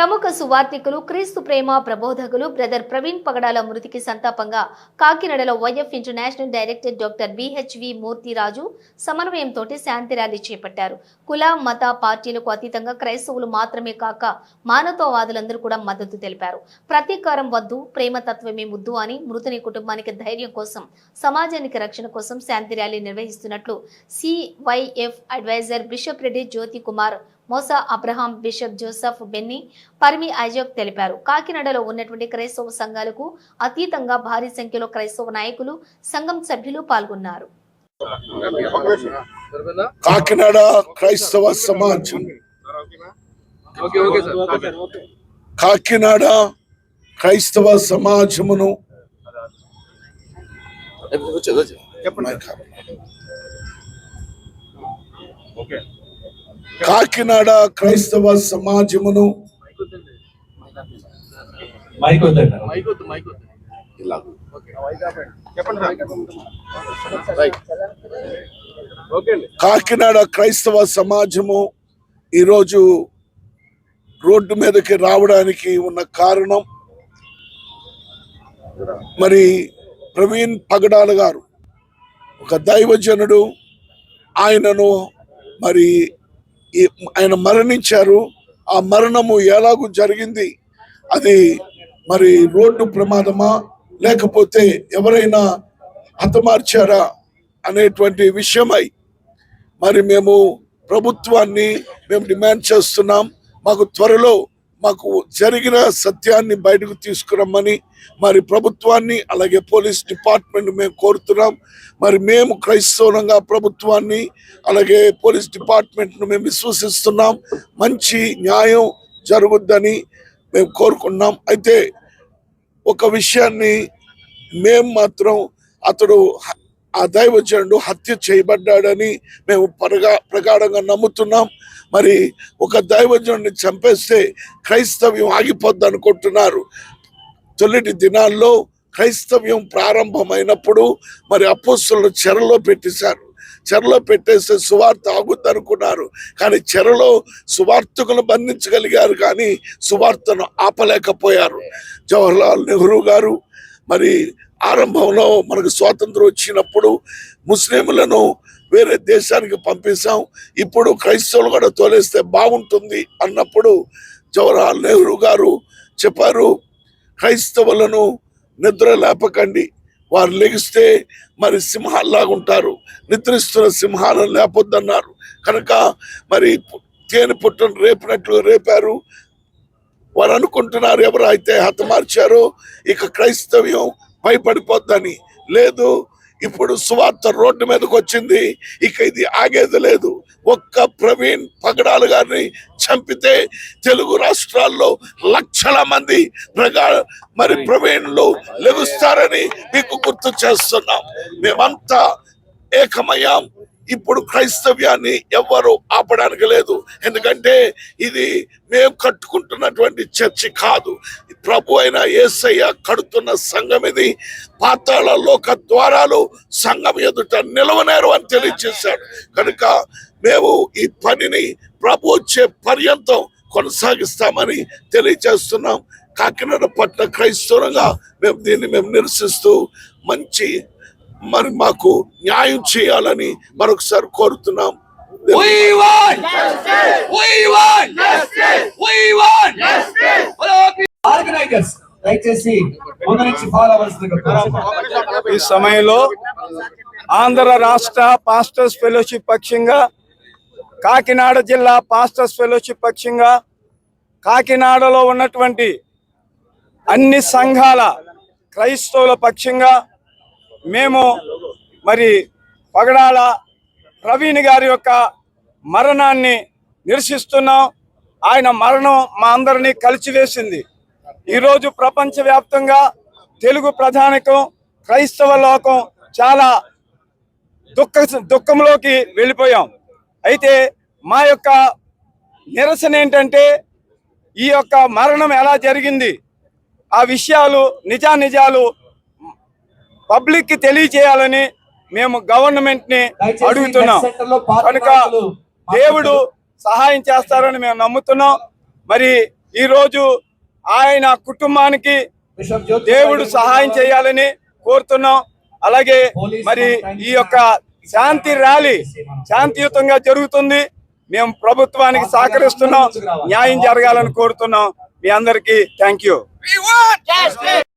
ప్రముఖ సువార్థికులు క్రీస్తు ప్రేమ ప్రబోధకులు బ్రదర్ ప్రవీణ్ పగడాల మృతికి సంతాపంగా కాకినాడలో YF international director doctor BHV Murthiraju సమన్వయంతో శాంతి ర్యాలీ చేపట్టారు. కుల మత పార్టీలకు అతీతంగా క్రైస్తవులు మాత్రమే కాక మానవతావాదులందరూ కూడా మద్దతు తెలిపారు. ప్రతీకారం వద్దు ప్రేమతత్వమే ముద్దు అని మృతుని కుటుంబానికి ధైర్యం కోసం సమాజానికి రక్షణ కోసం శాంతి ర్యాలీ నిర్వహిస్తున్నట్లు CYF adviser bishop Reddy Jyothi Kumar Mosa Abraham bishop Joseph Benny Parimi Isaac తెలిపారు. కాకినాడలో ఉన్నటువంటి క్రైస్తవ సంఘాలకు అతీతంగా భారీ సంఖ్యలో క్రైస్తవ నాయకులు సంఘం సభ్యులు పాల్గొన్నారు. కాకినాడ క్రైస్తవ సమాజం. Okay okay sir. కాకినాడ క్రైస్తవ సమాజమును చెప్పండి కాకినాడ క్రైస్తవ సమాజమును కాకినాడ క్రైస్తవ సమాజము ఈరోజు రోడ్డు మీదకి రావడానికి ఉన్న కారణం మరి ప్రవీణ్ పగడాల గారు. ఒక దైవజనుడు ఆయనను మరి ఆయన మరణించారు. ఆ మరణము ఎలాగూ జరిగింది? అది మరి రోడ్డు ప్రమాదమా? లేకపోతే ఎవరైనా హతమార్చారా అనేటువంటి విషయమై మరి మేము ప్రభుత్వాన్ని మేము డిమాండ్ చేస్తున్నాం. మాకు త్వరలో మాకు జరిగిన సత్యాన్ని బయటకు తీసుకురమ్మని మరి ప్రభుత్వాన్ని అలాగే పోలీస్ డిపార్ట్మెంట్ మేము కోరుతున్నాం. మరి మేము క్రైస్తవులంగా ప్రభుత్వాన్ని అలాగే పోలీస్ డిపార్ట్మెంట్ను మేము విశ్వసిస్తున్నాం. మంచి న్యాయం జరుగుద్దని మేము కోరుకున్నాం. అయితే ఒక విషయాన్ని మేము మాత్రం అతడు ఆ దైవజనుడు హత్య చేయబడ్డాడని మేము ప్రగా ప్రగాఢంగా నమ్ముతున్నాం. మరి ఒక దైవజనుడిని చంపేస్తే క్రైస్తవ్యం ఆగిపోద్ది అనుకుంటున్నారు. తొలిటి దినాల్లో క్రైస్తవ్యం ప్రారంభమైనప్పుడు మరి అపోస్తులను చెరలో పెట్టేశారు. చెరలో పెట్టేస్తే సువార్త ఆగుద్ది అనుకున్నారు. కానీ చెరలో సువార్తకులు బంధించగలిగారు కానీ సువార్తను ఆపలేకపోయారు. జవహర్లాల్ నెహ్రూ గారు మరి ఆరంభంలో మనకు స్వాతంత్రం వచ్చినప్పుడు ముస్లింలను వేరే దేశానికి పంపిస్తాం. ఇప్పుడు క్రైస్తవులు కూడా తోలేస్తే బాగుంటుంది అన్నప్పుడు జవహర్లాల్ నెహ్రూ గారు చెప్పారు క్రైస్తవులను నిద్ర లేపకండి. వారు లెగిస్తే మరి సింహాల్లాగా ఉంటారు. నిద్రిస్తున్న సింహాలను లేపొద్దన్నారు. కనుక మరి తేనె పుట్టను రేపినట్లు రేపారు. వారు అనుకుంటున్నారు ఎవరు అయితే హతమార్చారో ఇక క్రైస్తవ్యం భయపడిపోద్దని. లేదు ఇప్పుడు సువార్త రోడ్డు మీదకి వచ్చింది. ఇక ఇది ఆగేది లేదు. ఒక్క ప్రవీణ్ పగడాలు గారిని చంపితే తెలుగు రాష్ట్రాల్లో లక్షల మంది ప్రగా మరి ప్రవీణ్లు లెగుస్తారని మీకు గుర్తు చేస్తున్నాం. మేమంతా ఏకమయ్యాం. ఇప్పుడు క్రైస్తవ్యాన్ని ఎవ్వరు ఆపడానికి లేదు. ఎందుకంటే ఇది మేము కట్టుకుంటున్నటువంటి చర్చి కాదు. ప్రభు అయిన యేసయ్య కడుతున్న సంఘం ఇది. పాతాళ లోక ద్వారాలు సంఘం ఎదుట నిలవనేరు అని తెలియజేశాడు కనుక మేము ఈ పనిని ప్రభు వచ్చే పర్యంతం కొనసాగిస్తామని తెలియజేస్తున్నాం కాకినాడ పట్ల క్రైస్తవంగా మేము దీన్ని మేము నిరసిస్తూ మంచి మరి మాకు న్యాయం చేయాలని మరొకసారి కోరుతున్నాం. ఆర్గనైజర్స్ దయచేసి ముందు నుంచి ఫాలో అవ్వాల్సిందిగా ఈ సమయంలో ఆంధ్ర రాష్ట్ర పాస్టర్స్ ఫెలోషిప్ పక్షంగా కాకినాడ జిల్లా పాస్టర్స్ ఫెలోషిప్ పక్షంగా కాకినాడలో ఉన్నటువంటి అన్ని సంఘాల క్రైస్తవుల పక్షంగా మేము మరి పగడాల ప్రవీణ్ గారి యొక్క మరణాన్ని నిరసిస్తున్నాం. ఆయన మరణం మా అందరినీ కలిచివేసింది ఈరోజు ప్రపంచవ్యాప్తంగా తెలుగు ప్రధానికం క్రైస్తవ లోకం చాలా దుఃఖ దుఃఖంలోకి వెళ్ళిపోయాం. అయితే మా యొక్క నిరసన ఏంటంటే ఈ యొక్క మరణం ఎలా జరిగింది? ఆ విషయాలు నిజానిజాలు పబ్లిక్కి తెలియచేయాలని మేము గవర్నమెంట్ని దయచేసి అడుగుతున్నాం. కనుక దేవుడు సహాయం చేస్తారని మేము నమ్ముతున్నాం. మరి ఈ రోజు ఆయన కుటుంబానికి దేవుడు సహాయం చేయాలని కోరుతున్నాం. అలాగే మరి ఈ యొక్క శాంతి ర్యాలీ శాంతియుతంగా జరుగుతుంది. మేము ప్రభుత్వానికి సహకరిస్తున్నాం. న్యాయం జరగాలని కోరుతున్నాం. మీ అందరికీ థ్యాంక్ యూ.